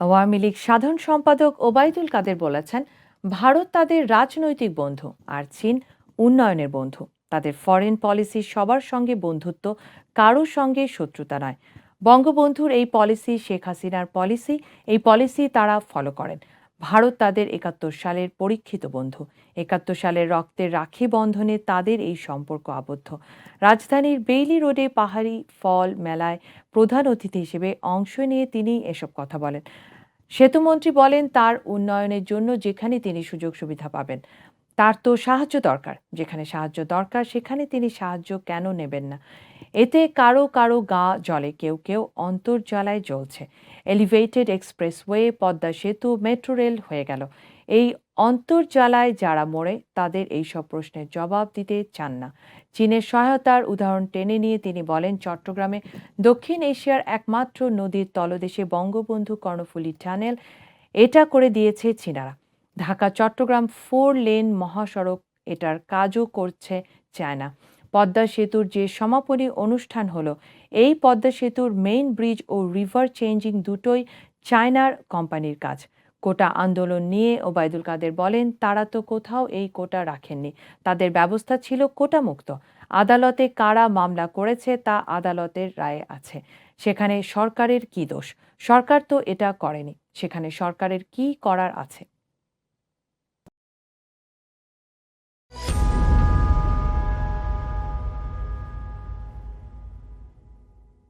আওয়ামী লীগ সাধারণ সম্পাদক ওবায়দুল কাদের বলেছেন, ভারত তাদের রাজনৈতিক বন্ধু আর চীন উন্নয়নের বন্ধু। তাদের ফরেন পলিসি সবার সঙ্গে বন্ধুত্ব কারোর সঙ্গে শত্রুতা নয়। বঙ্গবন্ধুর এই পলিসি শেখ হাসিনার পলিসি এই পলিসি তারা ফলো করেন। ভারত তাদের একাত্তর সালের পরীক্ষিত বন্ধু। একাত্তর সালের রক্তের রাখি বন্ধনে তাদের এই সম্পর্ক আবদ্ধ। রাজধানীর বেইলি রোডে পাহাড়ি ফল মেলায় প্রধান অতিথি হিসেবে অংশ নিয়ে তিনি এসব কথা বলেন। সেতুমন্ত্রী বলেন, তার উন্নয়নের জন্য যেখানে তিনি সুযোগ সুবিধা পাবেন, তার তো সাহায্য দরকার। যেখানে সাহায্য দরকার, সেখানে তিনি সাহায্য কেন নেবেন না? এতে কারও কারও গা জলে কেউ কেউ অন্তর্জালায় জ্বলছে। এলিভেটেড এক্সপ্রেসওয়ে পদ্মা সেতু মেট্রো রেল হয়ে গেল। এই অন্তর্জালায় যারা মরে, তাদের এই সব প্রশ্নের জবাব দিতে চান না। চীনের সহায়তার উদাহরণ টেনে নিয়ে তিনি বলেন, চট্টগ্রামে দক্ষিণ এশিয়ার একমাত্র নদীর তলদেশে বঙ্গবন্ধু কর্ণফুলী টানেল, এটা করে দিয়েছে চীনারা। ঢাকা চট্টগ্রাম ফোর লেন মহাসড়ক, এটার কাজও করছে চায়না। পদ্মা সেতুর যে সমাপনী অনুষ্ঠান হলো, এই পদ্মা সেতুর মেইন ব্রিজ ও রিভার চেঞ্জিং দুটোই চায়নার কোম্পানির কাজ। কোটা আন্দোলন নিয়ে ওবায়দুল কাদের বলেন, তারা তো কোথাও এই কোটা রাখেননি। তাদের ব্যবস্থা ছিল কোটা মুক্ত আদালতে কারা মামলা করেছে তা আদালতের রায়ে আছে। সেখানে সরকারের কি দোষ? সরকার তো এটা করেনি। সেখানে সরকারের কি করার আছে?